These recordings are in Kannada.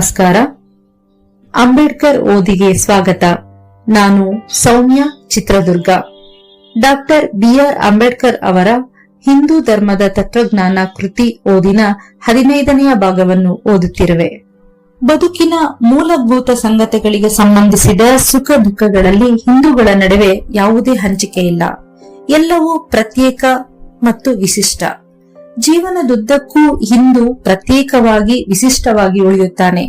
ನಮಸ್ಕಾರ. ಅಂಬೇಡ್ಕರ್ ಓದಿಗೆ ಸ್ವಾಗತ. ನಾನು ಸೌಮ್ಯ ಚಿತ್ರದುರ್ಗ. ಡಾಕ್ಟರ್ ಬಿಆರ್ ಅಂಬೇಡ್ಕರ್ ಅವರ ಹಿಂದೂ ಧರ್ಮದ ತತ್ವಜ್ಞಾನ ಕೃತಿ ಓದಿನ ಹದಿನೈದನೆಯ ಭಾಗವನ್ನು ಓದುತ್ತಿರುವೆ. ಬದುಕಿನ ಮೂಲಭೂತ ಸಂಗತಿಗಳಿಗೆ ಸಂಬಂಧಿಸಿದ ಸುಖ ದುಃಖಗಳಲ್ಲಿ ಹಿಂದೂಗಳ ನಡುವೆ ಯಾವುದೇ ಹಂಚಿಕೆ ಇಲ್ಲ ಎಲ್ಲವೂ ಪ್ರತ್ಯೇಕ ಮತ್ತು ವಿಶಿಷ್ಟ. ಜೀವನದುದ್ದಕ್ಕೂ ಹಿಂದೂ ಪ್ರತ್ಯೇಕವಾಗಿ ವಿಶಿಷ್ಟವಾಗಿ ಉಳಿಯುತ್ತಾನೆ.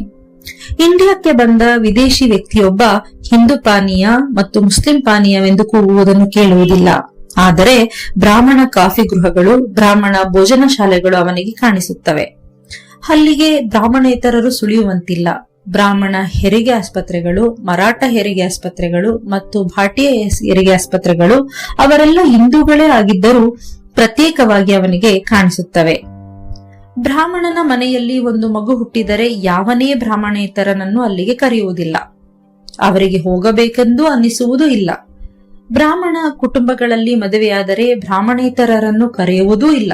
ಇಂಡಿಯಾಕ್ಕೆ ಬಂದ ವಿದೇಶಿ ವ್ಯಕ್ತಿಯೊಬ್ಬ ಹಿಂದೂ ಪಾನೀಯ ಮತ್ತು ಮುಸ್ಲಿಂ ಪಾನೀಯವೆಂದು ಕೂಗುವುದನ್ನು ಕೇಳುವುದಿಲ್ಲ. ಆದರೆ ಬ್ರಾಹ್ಮಣ ಕಾಫಿ ಗೃಹಗಳು, ಬ್ರಾಹ್ಮಣ ಭೋಜನ ಶಾಲೆಗಳು ಅವನಿಗೆ ಕಾಣಿಸುತ್ತವೆ. ಅಲ್ಲಿಗೆ ಬ್ರಾಹ್ಮಣೇತರರು ಸುಳಿಯುವಂತಿಲ್ಲ. ಬ್ರಾಹ್ಮಣ ಹೆರಿಗೆ ಆಸ್ಪತ್ರೆಗಳು, ಮರಾಠ ಹೆರಿಗೆ ಆಸ್ಪತ್ರೆಗಳು ಮತ್ತು ಭಾಟಿಯ ಹೆರಿಗೆ ಆಸ್ಪತ್ರೆಗಳು ಅವರೆಲ್ಲ ಹಿಂದೂಗಳೇ ಆಗಿದ್ದರೂ ಪ್ರತ್ಯೇಕವಾಗಿ ಅವನಿಗೆ ಕಾಣಿಸುತ್ತವೆ. ಬ್ರಾಹ್ಮಣನ ಮನೆಯಲ್ಲಿ ಒಂದು ಮಗು ಹುಟ್ಟಿದರೆ ಯಾವನೇ ಬ್ರಾಹ್ಮಣೇತರನನ್ನು ಅಲ್ಲಿಗೆ ಕರೆಯುವುದಿಲ್ಲ. ಅವರಿಗೆ ಹೋಗಬೇಕೆಂದು ಅನ್ನಿಸುವುದೂ ಇಲ್ಲ. ಬ್ರಾಹ್ಮಣ ಕುಟುಂಬಗಳಲ್ಲಿ ಮದುವೆಯಾದರೆ ಬ್ರಾಹ್ಮಣೇತರರನ್ನು ಕರೆಯುವುದೂ ಇಲ್ಲ.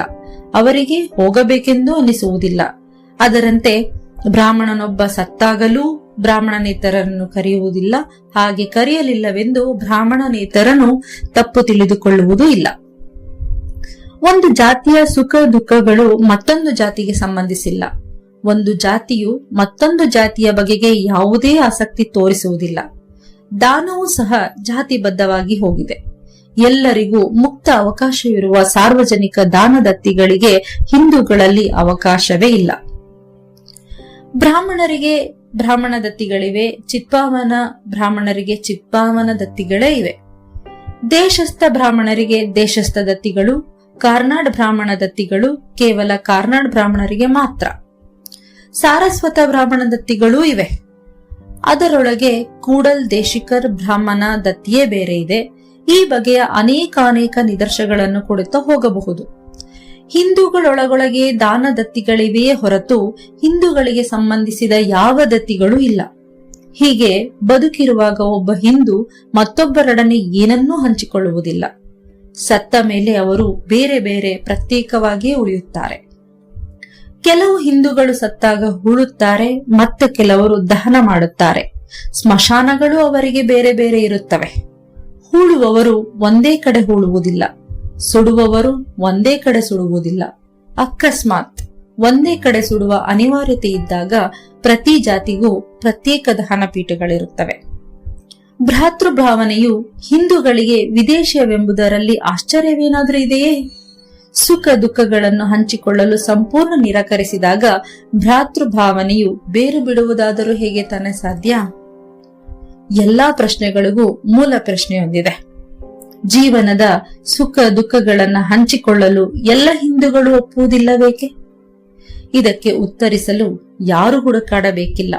ಅವರಿಗೆ ಹೋಗಬೇಕೆಂದು ಅನ್ನಿಸುವುದಿಲ್ಲ. ಅದರಂತೆ ಬ್ರಾಹ್ಮಣನೊಬ್ಬ ಸತ್ತಾಗಲೂ ಬ್ರಾಹ್ಮಣನೇತರರನ್ನು ಕರೆಯುವುದಿಲ್ಲ. ಹಾಗೆ ಕರೆಯಲಿಲ್ಲವೆಂದು ಬ್ರಾಹ್ಮಣನೇತರನು ತಪ್ಪು ತಿಳಿದುಕೊಳ್ಳುವುದೂ ಇಲ್ಲ. ಒಂದು ಜಾತಿಯ ಸುಖ ದುಃಖಗಳು ಮತ್ತೊಂದು ಜಾತಿಗೆ ಸಂಬಂಧಿಸಿಲ್ಲ. ಒಂದು ಜಾತಿಯು ಮತ್ತೊಂದು ಜಾತಿಯ ಬಗೆಗೆ ಯಾವುದೇ ಆಸಕ್ತಿ ತೋರಿಸುವುದಿಲ್ಲ. ದಾನವೂ ಸಹ ಜಾತಿಬದ್ಧವಾಗಿ ಹೋಗಿದೆ. ಎಲ್ಲರಿಗೂ ಮುಕ್ತ ಅವಕಾಶವಿರುವ ಸಾರ್ವಜನಿಕ ದಾನದತ್ತಿಗಳಿಗೆ ಹಿಂದೂಗಳಲ್ಲಿ ಅವಕಾಶವೇ ಇಲ್ಲ. ಬ್ರಾಹ್ಮಣರಿಗೆ ಬ್ರಾಹ್ಮಣ ದತ್ತಿಗಳಿವೆ ಚಿತ್ಪಾವನ ಬ್ರಾಹ್ಮಣರಿಗೆ ಚಿತ್ಪಾವನ ದತ್ತಿಗಳೇ ಇವೆ. ದೇಶಸ್ಥ ಬ್ರಾಹ್ಮಣರಿಗೆ ದೇಶಸ್ಥ ದತ್ತಿಗಳು ಕಾರ್ನಾಡ್ ಬ್ರಾಹ್ಮಣ ದತ್ತಿಗಳು ಕೇವಲ ಕಾರ್ನಾಡ್ ಬ್ರಾಹ್ಮಣರಿಗೆ ಮಾತ್ರ. ಸಾರಸ್ವತ ಬ್ರಾಹ್ಮಣ ದತ್ತಿಗಳೂ ಇವೆ. ಅದರೊಳಗೆ ಕೂಡಲ್ ದೇಶಿಕರ್ ಬ್ರಾಹ್ಮಣ ದತ್ತಿಯೇ ಬೇರೆ ಇದೆ. ಈ ಬಗೆಯ ಅನೇಕಾನೇಕ ನಿದರ್ಶಗಳನ್ನು ಕೊಡುತ್ತಾ ಹೋಗಬಹುದು. ಹಿಂದೂಗಳೊಳಗೊಳಗೆ ದಾನ ದತ್ತಿಗಳಿವೆಯೇ ಹೊರತು ಹಿಂದೂಗಳಿಗೆ ಸಂಬಂಧಿಸಿದ ಯಾವ ದತ್ತಿಗಳೂ ಇಲ್ಲ. ಹೀಗೆ ಬದುಕಿರುವಾಗ ಒಬ್ಬ ಹಿಂದೂ ಮತ್ತೊಬ್ಬರೊಡನೆ ಏನನ್ನೂ ಹಂಚಿಕೊಳ್ಳುವುದಿಲ್ಲ. ಸತ್ತ ಮೇಲೆ ಅವರು ಬೇರೆ ಬೇರೆ ಪ್ರತ್ಯೇಕವಾಗಿಯೇ ಉಳಿಯುತ್ತಾರೆ. ಕೆಲವು ಹಿಂದೂಗಳು ಸತ್ತಾಗ ಹೂಳುತ್ತಾರೆ, ಮತ್ತೆ ಕೆಲವರು ದಹನ ಮಾಡುತ್ತಾರೆ. ಸ್ಮಶಾನಗಳು ಅವರಿಗೆ ಬೇರೆ ಬೇರೆ ಇರುತ್ತವೆ. ಹೂಳುವವರು ಒಂದೇ ಕಡೆ ಹೂಳುವುದಿಲ್ಲ. ಸುಡುವವರು ಒಂದೇ ಕಡೆ ಸುಡುವುದಿಲ್ಲ. ಅಕಸ್ಮಾತ್ ಒಂದೇ ಕಡೆ ಸುಡುವ ಅನಿವಾರ್ಯತೆ ಇದ್ದಾಗ ಪ್ರತಿ ಜಾತಿಗೂ ಪ್ರತ್ಯೇಕ ದಹನ ಪೀಠಗಳಿರುತ್ತವೆ ಭ್ರಾತೃಭಾವನೆಯು ಹಿಂದೂಗಳಿಗೆ ವಿದೇಶವೆಂಬುದರಲ್ಲಿ ಆಶ್ಚರ್ಯವೇನಾದರೂ ಇದೆಯೇ? ಸುಖ ದುಃಖಗಳನ್ನು ಹಂಚಿಕೊಳ್ಳಲು ಸಂಪೂರ್ಣ ನಿರಾಕರಿಸಿದಾಗ ಭ್ರಾತೃಭಾವನೆಯು ಬೇರು ಬಿಡುವುದಾದರೂ ಹೇಗೆ ತಾನೇ ಸಾಧ್ಯ? ಎಲ್ಲಾ ಪ್ರಶ್ನೆಗಳಿಗೂ ಮೂಲ ಪ್ರಶ್ನೆಯೊಂದಿದೆ. ಜೀವನದ ಸುಖ ದುಃಖಗಳನ್ನು ಹಂಚಿಕೊಳ್ಳಲು ಎಲ್ಲ ಹಿಂದೂಗಳು ಒಪ್ಪುವುದಿಲ್ಲಬೇಕೆ ಇದಕ್ಕೆ ಉತ್ತರಿಸಲು ಯಾರು ಹುಡುಕಾಡಬೇಕಿಲ್ಲ.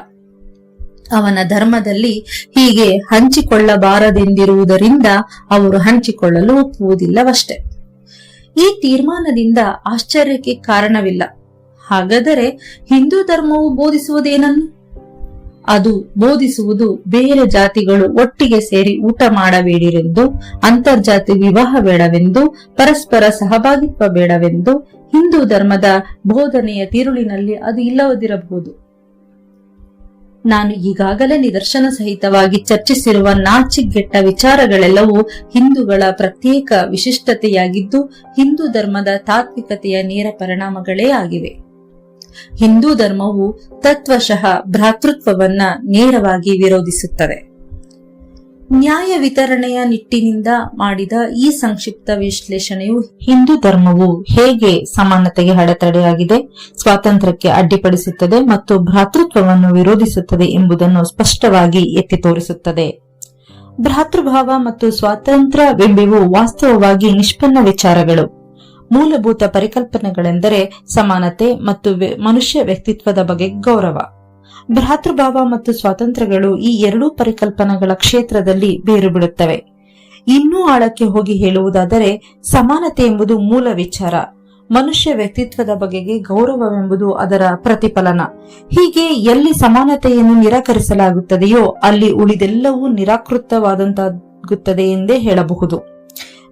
ಅವನ ಧರ್ಮದಲ್ಲಿ ಹೀಗೆ ಹಂಚಿಕೊಳ್ಳಬಾರದೆಂದಿರುವುದರಿಂದ ಅವರು ಹಂಚಿಕೊಳ್ಳಲು ಒಪ್ಪುವುದಿಲ್ಲವಷ್ಟೆ. ಈ ತೀರ್ಮಾನದಿಂದ ಆಶ್ಚರ್ಯಕ್ಕೆ ಕಾರಣವಿಲ್ಲ. ಹಾಗಾದರೆ ಹಿಂದೂ ಧರ್ಮವು ಬೋಧಿಸುವುದೇನನ್ನು? ಅದು ಬೋಧಿಸುವುದು ಬೇರೆ ಜಾತಿಗಳು ಒಟ್ಟಿಗೆ ಸೇರಿ ಊಟ ಮಾಡಬೇಡಿರೆಂದು, ಅಂತರ್ಜಾತಿ ವಿವಾಹ ಬೇಡವೆಂದು, ಪರಸ್ಪರ ಸಹಭಾಗಿತ್ವ ಬೇಡವೆಂದು ಹಿಂದೂ ಧರ್ಮದ ಬೋಧನೆಯ ತಿರುಳಿನಲ್ಲಿ ಅದು ಇಲ್ಲವದಿರಬಹುದು ನಾನು ಈಗಾಗಲೇ ನಿದರ್ಶನ ಸಹಿತವಾಗಿ ಚರ್ಚಿಸಿರುವ ನಾಚಿಗೆಟ್ಟ ವಿಚಾರಗಳೆಲ್ಲವೂ ಹಿಂದೂಗಳ ಪ್ರತ್ಯೇಕ ವಿಶಿಷ್ಟತೆಯಾಗಿದ್ದು, ಹಿಂದೂ ಧರ್ಮದ ತಾತ್ವಿಕತೆಯ ನೇರ ಪರಿಣಾಮಗಳೇ ಆಗಿವೆ. ಹಿಂದೂ ಧರ್ಮವು ತತ್ವಶಃ ಭ್ರಾತೃತ್ವವನ್ನ ನೇರವಾಗಿ ವಿರೋಧಿಸುತ್ತದೆ. ನ್ಯಾಯ ವಿತರಣೆಯ ನಿಟ್ಟಿನಿಂದ ಮಾಡಿದ ಈ ಸಂಕ್ಷಿಪ್ತ ವಿಶ್ಲೇಷಣೆಯು ಹಿಂದೂ ಧರ್ಮವು ಹೇಗೆ ಸಮಾನತೆಗೆ ಅಡೆತಡೆಯಾಗಿದೆ, ಸ್ವಾತಂತ್ರ್ಯಕ್ಕೆ ಅಡ್ಡಿಪಡಿಸುತ್ತದೆ ಮತ್ತು ಭ್ರಾತೃತ್ವವನ್ನು ವಿರೋಧಿಸುತ್ತದೆ ಎಂಬುದನ್ನು ಸ್ಪಷ್ಟವಾಗಿ ಎತ್ತಿ ತೋರಿಸುತ್ತದೆ. ಭ್ರಾತೃಭಾವ ಮತ್ತು ಸ್ವಾತಂತ್ರ್ಯ ಬಿಂಬಿವು ವಾಸ್ತವವಾಗಿ ನಿಷ್ಪನ್ನ ವಿಚಾರಗಳು. ಮೂಲಭೂತ ಪರಿಕಲ್ಪನೆಗಳೆಂದರೆ ಸಮಾನತೆ ಮತ್ತು ಮನುಷ್ಯ ವ್ಯಕ್ತಿತ್ವದ ಬಗ್ಗೆ ಗೌರವ. ಭ್ರಾತೃಭಾವ ಮತ್ತು ಸ್ವಾತಂತ್ರ್ಯಗಳು ಈ ಎರಡೂ ಪರಿಕಲ್ಪನೆಗಳ ಕ್ಷೇತ್ರದಲ್ಲಿ ಬೇರು ಬಿಡುತ್ತವೆ. ಇನ್ನೂ ಆಳಕ್ಕೆ ಹೋಗಿ ಹೇಳುವುದಾದರೆ ಸಮಾನತೆ ಎಂಬುದು ಮೂಲ ವಿಚಾರ. ಮನುಷ್ಯ ವ್ಯಕ್ತಿತ್ವದ ಬಗೆಗೆ ಗೌರವವೆಂಬುದು ಅದರ ಪ್ರತಿಫಲನ. ಹೀಗೆ ಎಲ್ಲಿ ಸಮಾನತೆಯನ್ನು ನಿರಾಕರಿಸಲಾಗುತ್ತದೆಯೋ ಅಲ್ಲಿ ಉಳಿದೆಲ್ಲವೂ ನಿರಾಕೃತವಾದಂತಾಗುತ್ತದೆ ಎಂದೇ ಹೇಳಬಹುದು.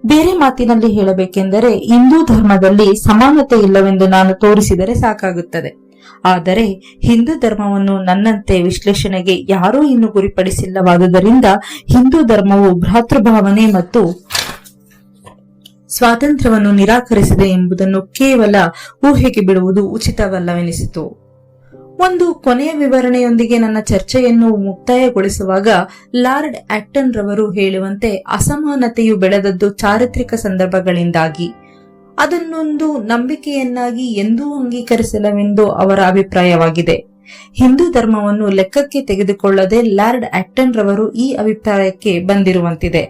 ಬೇರೆ ಮಾತಿನಲ್ಲಿ ಹೇಳಬೇಕೆಂದರೆ ಹಿಂದೂ ಧರ್ಮದಲ್ಲಿ ಸಮಾನತೆ ಇಲ್ಲವೆಂದು ನಾನು ತೋರಿಸಿದರೆ ಸಾಕಾಗುತ್ತದೆ. ಆದರೆ ಹಿಂದೂ ಧರ್ಮವನ್ನು ನನ್ನಂತೆ ವಿಶ್ಲೇಷಣೆಗೆ ಯಾರೂ ಇನ್ನೂ ಗುರಿಪಡಿಸಿಲ್ಲವಾದುದರಿಂದ ಹಿಂದೂ ಧರ್ಮವು ಭ್ರಾತೃಭಾವನೆ ಮತ್ತು ಸ್ವಾತಂತ್ರ್ಯವನ್ನು ನಿರಾಕರಿಸಿದೆ ಎಂಬುದನ್ನು ಕೇವಲ ಊಹೆಗೆ ಬಿಡುವುದು ಉಚಿತವಲ್ಲವೆನಿಸಿತು. ಒಂದು ಕೊನೆಯ ವಿವರಣೆಯೊಂದಿಗೆ ನನ್ನ ಚರ್ಚೆಯನ್ನು ಮುಕ್ತಾಯಗೊಳಿಸುವಾಗ ಲಾರ್ಡ್ ಆಕ್ಟನ್ ರವರು ಹೇಳುವಂತೆ ಅಸಮಾನತೆಯು ಬೆಳೆದದ್ದು ಚಾರಿತ್ರಿಕ ಸಂದರ್ಭಗಳಿಂದಾಗಿ. ಅದನ್ನೊಂದು ನಂಬಿಕೆಯನ್ನಾಗಿ ಎಂದೂ ಅಂಗೀಕರಿಸಲವೆಂದು ಅವರ ಅಭಿಪ್ರಾಯವಾಗಿದೆ. ಹಿಂದೂ ಧರ್ಮವನ್ನು ಲೆಕ್ಕಕ್ಕೆ ತೆಗೆದುಕೊಳ್ಳದೆ ಲಾರ್ಡ್ ಆಕ್ಟನ್ ರವರು ಈ ಅಭಿಪ್ರಾಯಕ್ಕೆ ಬಂದಿರುವಂತಿದೆ.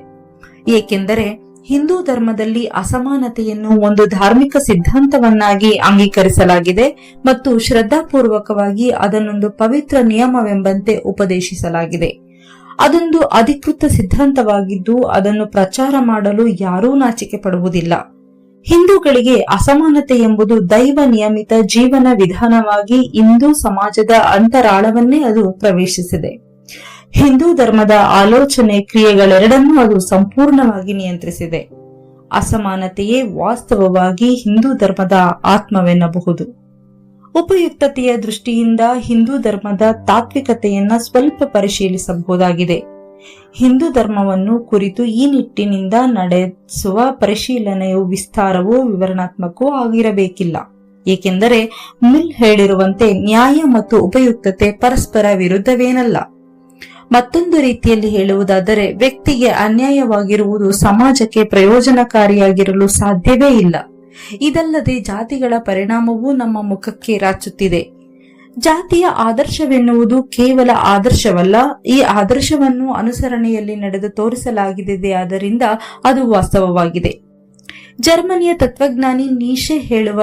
ಏಕೆಂದರೆ ಹಿಂದೂ ಧರ್ಮದಲ್ಲಿ ಅಸಮಾನತೆಯನ್ನು ಒಂದು ಧಾರ್ಮಿಕ ಸಿದ್ಧಾಂತವನ್ನಾಗಿ ಅಂಗೀಕರಿಸಲಾಗಿದೆ ಮತ್ತು ಶ್ರದ್ಧಾಪೂರ್ವಕವಾಗಿ ಅದನ್ನೊಂದು ಪವಿತ್ರ ನಿಯಮವೆಂಬಂತೆ ಉಪದೇಶಿಸಲಾಗಿದೆ. ಅದೊಂದು ಅಧಿಕೃತ ಸಿದ್ಧಾಂತವಾಗಿದ್ದು ಅದನ್ನು ಪ್ರಚಾರ ಮಾಡಲು ಯಾರೂ ನಾಚಿಕೆ ಪಡುವುದಿಲ್ಲ. ಹಿಂದೂಗಳಿಗೆ ಅಸಮಾನತೆ ಎಂಬುದು ದೈವ ನಿಯಮಿತ ಜೀವನ ವಿಧಾನವಾಗಿ ಹಿಂದೂ ಸಮಾಜದ ಅಂತರಾಳವನ್ನೇ ಅದು ಪ್ರವೇಶಿಸಿದೆ. ಹಿಂದೂ ಧರ್ಮದ ಆಲೋಚನೆ ಕ್ರಿಯೆಗಳೆರಡನ್ನೂ ಅದು ಸಂಪೂರ್ಣವಾಗಿ ನಿಯಂತ್ರಿಸಿದೆ. ಅಸಮಾನತೆಯೇ ವಾಸ್ತವವಾಗಿ ಹಿಂದೂ ಧರ್ಮದ ಆತ್ಮವೆನ್ನಬಹುದು. ಉಪಯುಕ್ತತೆಯ ದೃಷ್ಟಿಯಿಂದ ಹಿಂದೂ ಧರ್ಮದ ತಾತ್ವಿಕತೆಯನ್ನ ಸ್ವಲ್ಪ ಪರಿಶೀಲಿಸಬಹುದಾಗಿದೆ. ಹಿಂದೂ ಧರ್ಮವನ್ನು ಕುರಿತು ಈ ನಿಟ್ಟಿನಿಂದ ನಡೆಸುವ ಪರಿಶೀಲನೆಯು ವಿಸ್ತಾರವೂ ವಿವರಣಾತ್ಮಕವೂ ಆಗಿರಬೇಕಿಲ್ಲ. ಏಕೆಂದರೆ ಮಿಲ್ ಹೇಳಿರುವಂತೆ ನ್ಯಾಯ ಮತ್ತು ಉಪಯುಕ್ತತೆ ಪರಸ್ಪರ ವಿರುದ್ಧವೇನಲ್ಲ. ಮತ್ತೊಂದು ರೀತಿಯಲ್ಲಿ ಹೇಳುವುದಾದರೆ ವ್ಯಕ್ತಿಗೆ ಅನ್ಯಾಯವಾಗಿರುವುದು ಸಮಾಜಕ್ಕೆ ಪ್ರಯೋಜನಕಾರಿಯಾಗಿರಲು ಸಾಧ್ಯವೇ ಇಲ್ಲ. ಇದಲ್ಲದೆ ಜಾತಿಗಳ ಪರಿಣಾಮವೂ ನಮ್ಮ ಮುಖಕ್ಕೆ ರಾಚುತ್ತಿದೆ. ಜಾತಿಯ ಆದರ್ಶವೆನ್ನುವುದು ಕೇವಲ ಆದರ್ಶವಲ್ಲ, ಈ ಆದರ್ಶವನ್ನು ಅನುಸರಣೆಯಲ್ಲಿ ನಡೆದು ತೋರಿಸಲಾಗಿದೆ ಆದ್ದರಿಂದ ಅದು ವಾಸ್ತವವಾಗಿದೆ. ಜರ್ಮನಿಯ ತತ್ವಜ್ಞಾನಿ ನೀಶೆ ಹೇಳುವ,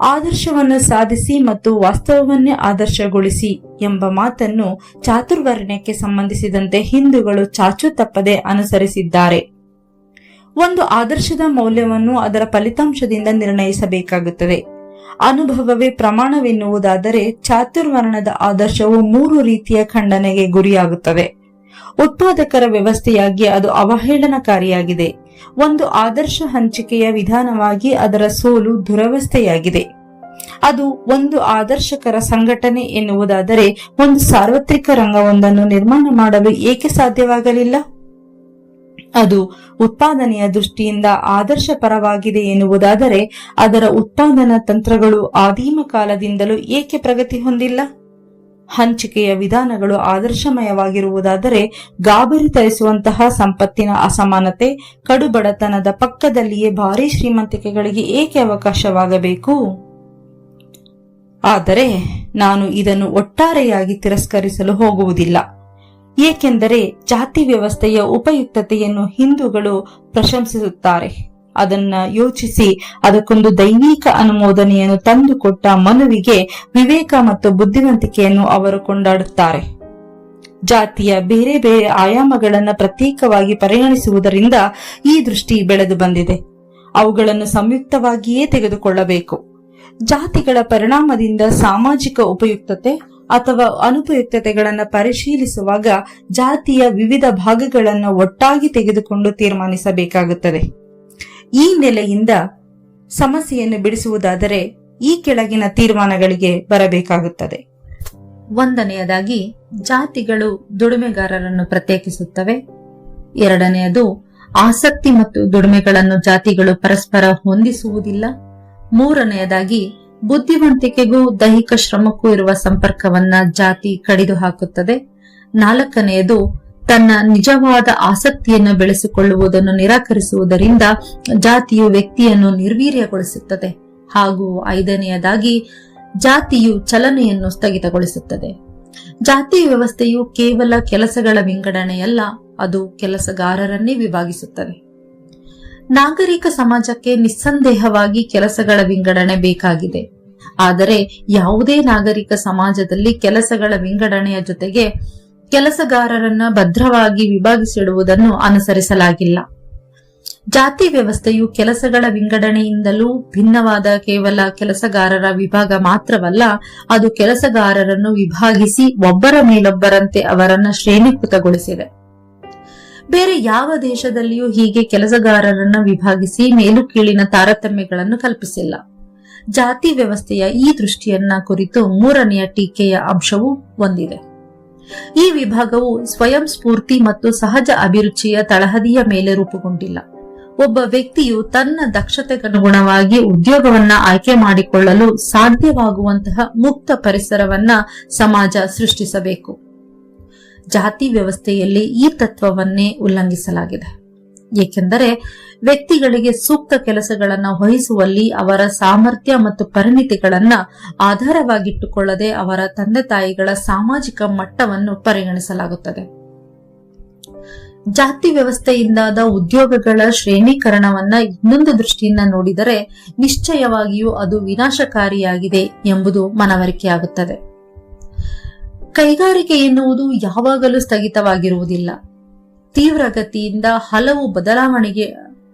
ಆದರ್ಶವನ್ನು ಸಾಧಿಸಿ ಮತ್ತು ವಾಸ್ತವವನ್ನೇ ಆದರ್ಶಗೊಳಿಸಿ ಎಂಬ ಮಾತನ್ನು ಚಾತುರ್ವರ್ಣ್ಯಕ್ಕೆ ಸಂಬಂಧಿಸಿದಂತೆ ಹಿಂದೂಗಳು ಚಾಚು ತಪ್ಪದೆ ಅನುಸರಿಸಿದ್ದಾರೆ. ಒಂದು ಆದರ್ಶದ ಮೌಲ್ಯವನ್ನು ಅದರ ಫಲಿತಾಂಶದಿಂದ ನಿರ್ಣಯಿಸಬೇಕಾಗುತ್ತದೆ. ಅನುಭವವೇ ಪ್ರಮಾಣವೆನ್ನುವುದಾದರೆ ಚಾತುರ್ವರ್ಣದ ಆದರ್ಶವು ಮೂರು ರೀತಿಯ ಖಂಡನೆಗೆ ಗುರಿಯಾಗುತ್ತವೆ. ಉತ್ಪಾದಕರ ವ್ಯವಸ್ಥೆಯಾಗಿ ಅದು ಅವಹೇಳನಕಾರಿಯಾಗಿದೆ. ಒಂದು ಆದರ್ಶ ಹಂಚಿಕೆಯ ವಿಧಾನವಾಗಿ ಅದರ ಸೋಲು ದುರವಸ್ಥೆಯಾಗಿದೆ. ಅದು ಒಂದು ಆದರ್ಶಕರ ಸಂಘಟನೆ ಎನ್ನುವುದಾದರೆ ಒಂದು ಸಾರ್ವತ್ರಿಕ ರಂಗವೊಂದನ್ನು ನಿರ್ಮಾಣ ಮಾಡಲು ಏಕೆ ಸಾಧ್ಯವಾಗಲಿಲ್ಲ? ಅದು ಉತ್ಪಾದನೆಯ ದೃಷ್ಟಿಯಿಂದ ಆದರ್ಶ ಪರವಾಗಿದೆ ಎನ್ನುವುದಾದರೆ ಅದರ ಉತ್ಪಾದನಾ ತಂತ್ರಗಳು ಆದಿಮ ಕಾಲದಿಂದಲೂ ಏಕೆ ಪ್ರಗತಿ ಹೊಂದಿಲ್ಲ? ಹಂಚಿಕೆಯ ವಿಧಾನಗಳು ಆದರ್ಶಮಯವಾಗಿರುವುದಾದರೆ ಗಾಬರಿ ತರಿಸುವಂತಹ ಸಂಪತ್ತಿನ ಅಸಮಾನತೆ, ಕಡುಬಡತನದ ಪಕ್ಕದಲ್ಲಿಯೇ ಭಾರೀ ಶ್ರೀಮಂತಿಕೆಗಳಿಗೆ ಏಕೆ ಅವಕಾಶವಾಗಬೇಕು? ಆದರೆ ನಾನು ಇದನ್ನು ಒಟ್ಟಾರೆಯಾಗಿ ತಿರಸ್ಕರಿಸಲು ಹೋಗುವುದಿಲ್ಲ. ಏಕೆಂದರೆ ಜಾತಿ ವ್ಯವಸ್ಥೆಯ ಉಪಯುಕ್ತತೆಯನ್ನು ಹಿಂದೂಗಳು ಪ್ರಶಂಸಿಸುತ್ತಾರೆ. ಅದನ್ನ ಯೋಚಿಸಿ ಅದಕ್ಕೊಂದು ದೈವಿಕ ಅನುಮೋದನೆಯನ್ನು ತಂದುಕೊಟ್ಟ ಮನುವಿಗೆ ವಿವೇಕ ಮತ್ತು ಬುದ್ಧಿವಂತಿಕೆಯನ್ನು ಅವರು ಕೊಂಡಾಡುತ್ತಾರೆ. ಜಾತಿಯ ಬೇರೆ ಬೇರೆ ಆಯಾಮಗಳನ್ನು ಪ್ರತ್ಯೇಕವಾಗಿ ಪರಿಗಣಿಸುವುದರಿಂದ ಈ ದೃಷ್ಟಿ ಬೆಳೆದು ಬಂದಿದೆ. ಅವುಗಳನ್ನು ಸಂಯುಕ್ತವಾಗಿಯೇ ತೆಗೆದುಕೊಳ್ಳಬೇಕು. ಜಾತಿಗಳ ಪರಿಣಾಮದಿಂದ ಸಾಮಾಜಿಕ ಉಪಯುಕ್ತತೆ ಅಥವಾ ಅನುಪಯುಕ್ತತೆಗಳನ್ನು ಪರಿಶೀಲಿಸುವಾಗ ಜಾತಿಯ ವಿವಿಧ ಭಾಗಗಳನ್ನು ಒಟ್ಟಾಗಿ ತೆಗೆದುಕೊಂಡು ತೀರ್ಮಾನಿಸಬೇಕಾಗುತ್ತದೆ. ಈ ನೆಲೆಯಿಂದ ಸಮಸ್ಯೆಯನ್ನು ಬಿಡಿಸುವುದಾದರೆ ಈ ಕೆಳಗಿನ ತೀರ್ಮಾನಗಳಿಗೆ ಬರಬೇಕಾಗುತ್ತದೆ. ಒಂದನೆಯದಾಗಿ, ಜಾತಿಗಳು ದುಡಿಮೆಗಾರರನ್ನು ಪ್ರತ್ಯೇಕಿಸುತ್ತವೆ. ಎರಡನೆಯದು, ಆಸಕ್ತಿ ಮತ್ತು ದುಡಿಮೆಗಳನ್ನು ಜಾತಿಗಳು ಪರಸ್ಪರ ಹೊಂದಿಸುವುದಿಲ್ಲ. ಮೂರನೆಯದಾಗಿ ಬುದ್ಧಿವಂತಿಕೆಗೂ ದೈಹಿಕ ಶ್ರಮಕ್ಕೂ ಇರುವ ಸಂಪರ್ಕವನ್ನ ಜಾತಿ ಕಡಿದು ಹಾಕುತ್ತದೆ. ನಾಲ್ಕನೆಯದು, ತನ್ನ ನಿಜವಾದ ಆಸಕ್ತಿಯನ್ನು ಬೆಳೆಸಿಕೊಳ್ಳುವುದನ್ನು ನಿರಾಕರಿಸುವುದರಿಂದ ಜಾತಿಯು ವ್ಯಕ್ತಿಯನ್ನು ನಿರ್ವೀರ್ಯಗೊಳಿಸುತ್ತದೆ. ಹಾಗೂ ಐದನೆಯದಾಗಿ, ಜಾತಿಯು ಚಲನೆಯನ್ನು ಸ್ಥಗಿತಗೊಳಿಸುತ್ತದೆ. ಜಾತಿ ವ್ಯವಸ್ಥೆಯು ಕೇವಲ ಕೆಲಸಗಳ ವಿಂಗಡಣೆಯಲ್ಲ, ಅದು ಕೆಲಸಗಾರರನ್ನೇ ವಿಭಾಗಿಸುತ್ತದೆ. ನಾಗರಿಕ ಸಮಾಜಕ್ಕೆ ನಿಸ್ಸಂದೇಹವಾಗಿ ಕೆಲಸಗಳ ವಿಂಗಡಣೆ ಬೇಕಾಗಿದೆ. ಆದರೆ ಯಾವುದೇ ನಾಗರಿಕ ಸಮಾಜದಲ್ಲಿ ಕೆಲಸಗಳ ವಿಂಗಡಣೆಯ ಜೊತೆಗೆ ಕೆಲಸಗಾರರನ್ನ ಭದ್ರವಾಗಿ ವಿಭಾಗಿಸಿಡುವುದನ್ನು ಅನುಸರಿಸಲಾಗಿಲ್ಲ. ಜಾತಿ ವ್ಯವಸ್ಥೆಯು ಕೆಲಸಗಳ ವಿಂಗಡಣೆಯಿಂದಲೂ ಭಿನ್ನವಾದ ಕೇವಲ ಕೆಲಸಗಾರರ ವಿಭಾಗ ಮಾತ್ರವಲ್ಲ, ಅದು ಕೆಲಸಗಾರರನ್ನು ವಿಭಾಗಿಸಿ ಒಬ್ಬರ ಮೇಲೊಬ್ಬರಂತೆ ಅವರನ್ನ ಶ್ರೇಣೀಕೃತಗೊಳಿಸಿದೆ. ಬೇರೆ ಯಾವ ದೇಶದಲ್ಲಿಯೂ ಹೀಗೆ ಕೆಲಸಗಾರರನ್ನ ವಿಭಾಗಿಸಿ ಮೇಲು ಕೀಳಿನ ತಾರತಮ್ಯಗಳನ್ನು ಕಲ್ಪಿಸಿಲ್ಲ. ಜಾತಿ ವ್ಯವಸ್ಥೆಯ ಈ ದೃಷ್ಟಿಯನ್ನ ಕುರಿತು ಮೂರನೆಯ ಟೀಕೆಯ ಅಂಶವೂ ಹೊಂದಿದೆ ಈ ವಿಭಾಗವು ಸ್ವಯಂ ಸ್ಫೂರ್ತಿ ಮತ್ತು ಸಹಜ ಅಭಿರುಚಿಯ ತಳಹದಿಯ ಮೇಲೆ ರೂಪುಗೊಂಡಿಲ್ಲ. ಒಬ್ಬ ವ್ಯಕ್ತಿಯು ತನ್ನ ದಕ್ಷತೆಗನುಗುಣವಾಗಿ ಉದ್ಯೋಗವನ್ನ ಆಯ್ಕೆ ಮಾಡಿಕೊಳ್ಳಲು ಸಾಧ್ಯವಾಗುವಂತಹ ಮುಕ್ತ ಪರಿಸರವನ್ನ ಸಮಾಜ ಸೃಷ್ಟಿಸಬೇಕು. ಜಾತಿ ವ್ಯವಸ್ಥೆಯಲ್ಲಿ ಈ ತತ್ವವನ್ನೇ ಉಲ್ಲಂಘಿಸಲಾಗಿದೆ. ಏಕೆಂದರೆ ವ್ಯಕ್ತಿಗಳಿಗೆ ಸೂಕ್ತ ಕೆಲಸಗಳನ್ನು ವಹಿಸುವಲ್ಲಿ ಅವರ ಸಾಮರ್ಥ್ಯ ಮತ್ತು ಪರಿಣಿತಿಗಳನ್ನ ಆಧಾರವಾಗಿಟ್ಟುಕೊಳ್ಳದೆ ಅವರ ತಂದೆ ತಾಯಿಗಳ ಸಾಮಾಜಿಕ ಮಟ್ಟವನ್ನು ಪರಿಗಣಿಸಲಾಗುತ್ತದೆ. ಜಾತಿ ವ್ಯವಸ್ಥೆಯಿಂದಾದ ಉದ್ಯೋಗಗಳ ಶ್ರೇಣೀಕರಣವನ್ನ ಇನ್ನೊಂದು ದೃಷ್ಟಿಯಿಂದ ನೋಡಿದರೆ ನಿಶ್ಚಯವಾಗಿಯೂ ಅದು ವಿನಾಶಕಾರಿಯಾಗಿದೆ ಎಂಬುದು ಮನವರಿಕೆಯಾಗುತ್ತದೆ. ಕೈಗಾರಿಕೆ ಎನ್ನುವುದು ಯಾವಾಗಲೂ ಸ್ಥಗಿತವಾಗಿರುವುದಿಲ್ಲ. ತೀವ್ರಗತಿಯಿಂದ ಹಲವು ಬದಲಾವಣೆಗೆ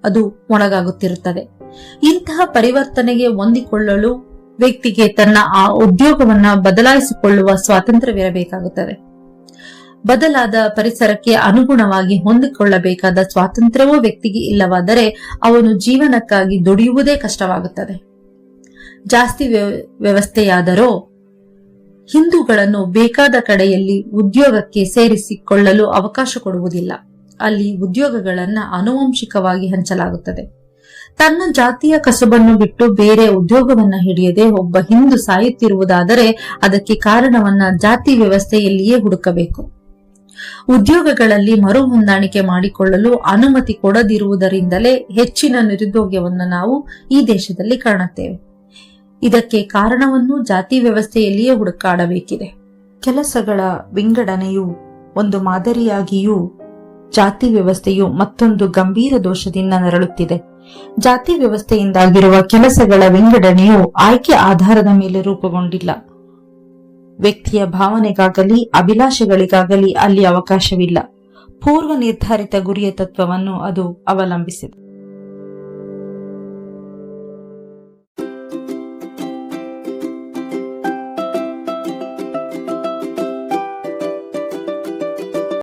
ಅದು ಒಳಗಾಗುತ್ತಿರುತ್ತದೆ. ಇಂತಹ ಪರಿವರ್ತನೆಗೆ ಹೊಂದಿಕೊಳ್ಳಲು ವ್ಯಕ್ತಿಗೆ ತನ್ನ ಆ ಉದ್ಯೋಗವನ್ನ ಬದಲಾಯಿಸಿಕೊಳ್ಳುವ ಸ್ವಾತಂತ್ರ್ಯವಿರಬೇಕಾಗುತ್ತದೆ. ಬದಲಾದ ಪರಿಸರಕ್ಕೆ ಅನುಗುಣವಾಗಿ ಹೊಂದಿಕೊಳ್ಳಬೇಕಾದ ಸ್ವಾತಂತ್ರ್ಯವೂ ವ್ಯಕ್ತಿಗೆ ಇಲ್ಲವಾದರೆ ಅವನು ಜೀವನಕ್ಕಾಗಿ ದುಡಿಯುವುದೇ ಕಷ್ಟವಾಗುತ್ತದೆ. ಜಾಸ್ತಿ ವ್ಯವಸ್ಥೆಯಾದರೂ ವ್ಯವಸ್ಥೆಯಾದರೋ ಹಿಂದೂಗಳನ್ನು ಬೇಕಾದ ಕಡೆಯಲ್ಲಿ ಉದ್ಯೋಗಕ್ಕೆ ಸೇರಿಸಿಕೊಳ್ಳಲು ಅವಕಾಶ ಕೊಡುವುದಿಲ್ಲ. ಅಲ್ಲಿ ಉದ್ಯೋಗಗಳನ್ನ ಆನುವಂಶಿಕವಾಗಿ ಹಂಚಲಾಗುತ್ತದೆ. ತನ್ನ ಜಾತಿಯ ಕಸುಬನ್ನು ಬಿಟ್ಟು ಬೇರೆ ಉದ್ಯೋಗವನ್ನ ಹಿಡಿಯದೆ ಒಬ್ಬ ಹಿಂದೂ ಸಾಯುತ್ತಿರುವುದಾದರೆ ಅದಕ್ಕೆ ಕಾರಣವನ್ನ ಜಾತಿ ವ್ಯವಸ್ಥೆಯಲ್ಲಿಯೇ ಹುಡುಕಬೇಕು. ಉದ್ಯೋಗಗಳಲ್ಲಿ ಮರು ಹೊಂದಾಣಿಕೆ ಮಾಡಿಕೊಳ್ಳಲು ಅನುಮತಿ ಕೊಡದಿರುವುದರಿಂದಲೇ ಹೆಚ್ಚಿನ ನಿರುದ್ಯೋಗವನ್ನು ನಾವು ಈ ದೇಶದಲ್ಲಿ ಕಾಣುತ್ತೇವೆ. ಇದಕ್ಕೆ ಕಾರಣವನ್ನು ಜಾತಿ ವ್ಯವಸ್ಥೆಯಲ್ಲಿಯೇ ಹುಡುಕಾಡಬೇಕಿದೆ. ಕೆಲಸಗಳ ವಿಂಗಡಣೆಯು ಒಂದು ಮಾದರಿಯಾಗಿಯೂ, ಜಾತಿ ವ್ಯವಸ್ಥೆಯು ಮತ್ತೊಂದು ಗಂಭೀರ ದೋಷದಿಂದ ನರಳುತ್ತಿದೆ. ಜಾತಿ ವ್ಯವಸ್ಥೆಯಿಂದಾಗಿರುವ ಕೆಲಸಗಳ ವಿಂಗಡಣೆಯು ಆಯ್ಕೆ ಆಧಾರದ ಮೇಲೆ ರೂಪುಗೊಂಡಿಲ್ಲ. ವ್ಯಕ್ತಿಯ ಭಾವನೆಗಾಗಲಿ, ಅಭಿಲಾಷೆಗಳಿಗಾಗಲಿ ಅಲ್ಲಿ ಅವಕಾಶವಿಲ್ಲ. ಪೂರ್ವ ನಿರ್ಧಾರಿತ ಗುರಿಯ ತತ್ವವನ್ನು ಅದು ಅವಲಂಬಿಸಿದೆ.